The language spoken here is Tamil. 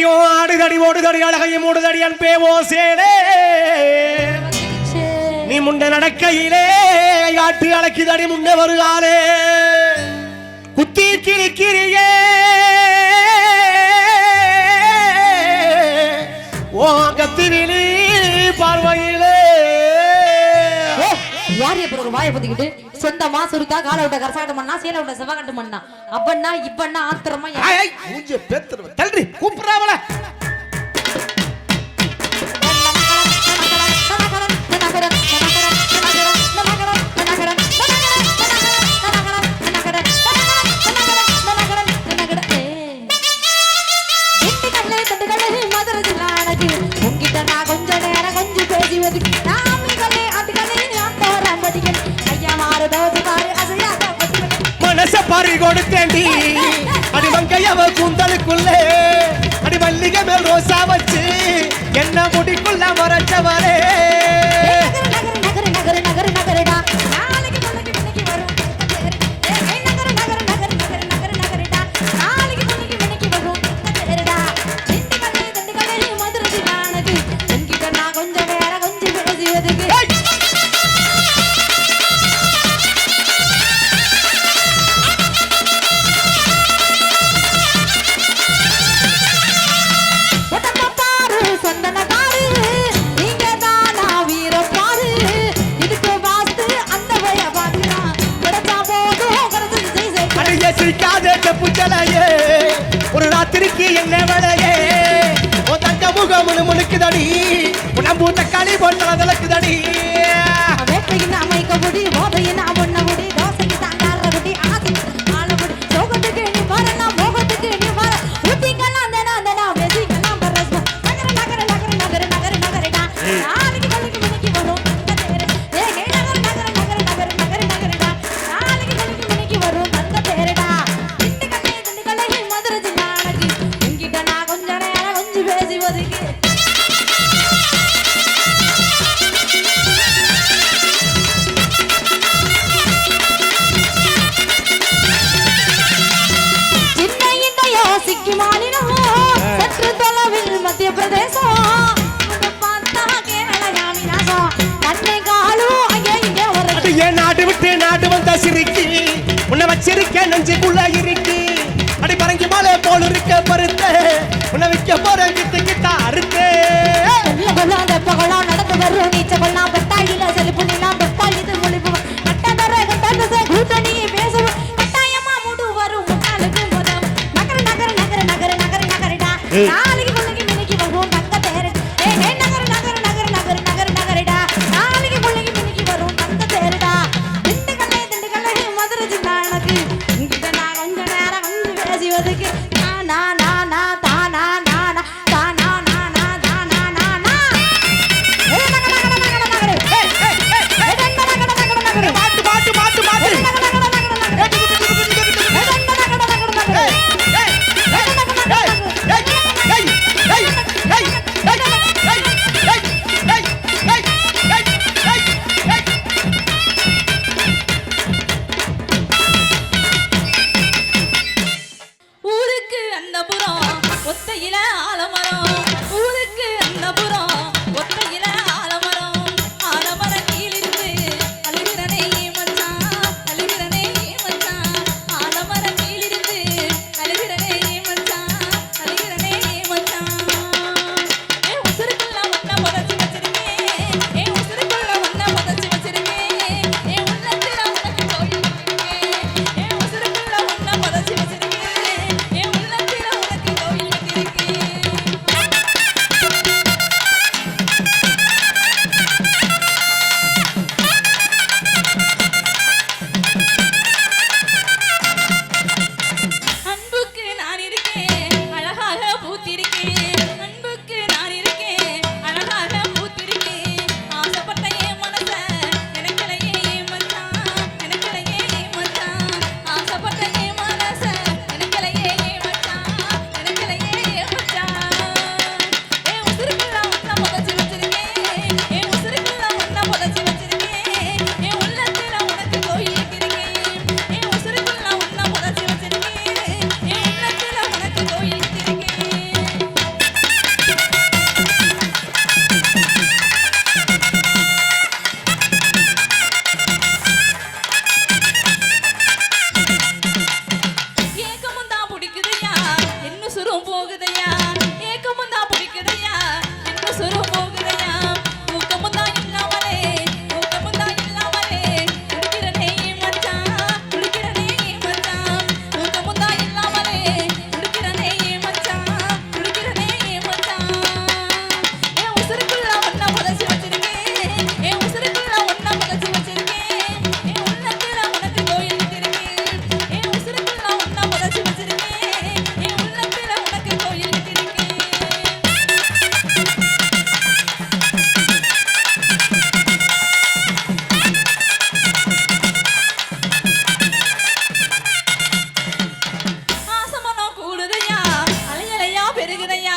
மங்கையும் ஆடுதடி ஓடுதடி அழகையும் ஓடுதடி அன்பே ஓ சேலே நீ முண்ட நடக்கையிலே காட்டு அழைக்குதடி முன்ன வருகாலே. குத்தி கிழிக்கிறியே ஓ கத்திரிலி ஒரு வாயை பத்திக்கிட்டு சொந்தமா சுருக்கா காலை விட்ட கரசாட்டம் பண்ணா சீலை விட்ட செவ்வாய்க்கட்டம் பண்ணா. அப்பன்னா இப்பன்னா ஆத்திரமா மூஞ்சிய பேத்துருவ தள்ளி கூப்பிடுறாவல நான் கொஞ்ச நேரம் கொஞ்சம் பேசி ஒதுக்கி பறி கொடுத்தேண்டி அடி மங்கையவ கூந்தலுக்குள்ளே. அடி மல்லிகை மேல் ரோசா முகம் உடம்பு தக்காளி போன்ற அதலக்குதடி யோசிக்கு மாநிலம். சற்று தொலைவில் மத்திய பிரதேசம். நாடு விட்டு நாடு வந்த சிரிக்கி? உன்னை வச்சிருக்க நெஞ்சுக்குள்ள இருக்கி. அடி பறங்கி மலை போல் இருக்க பருத்த. உன்னை விற்க போறேன் எனக்கு நாளைக்கு வரும் தங்க தேருடா. திண்டுக்கல்லை திண்டுக்கல்லை மதுரை பெருகினையா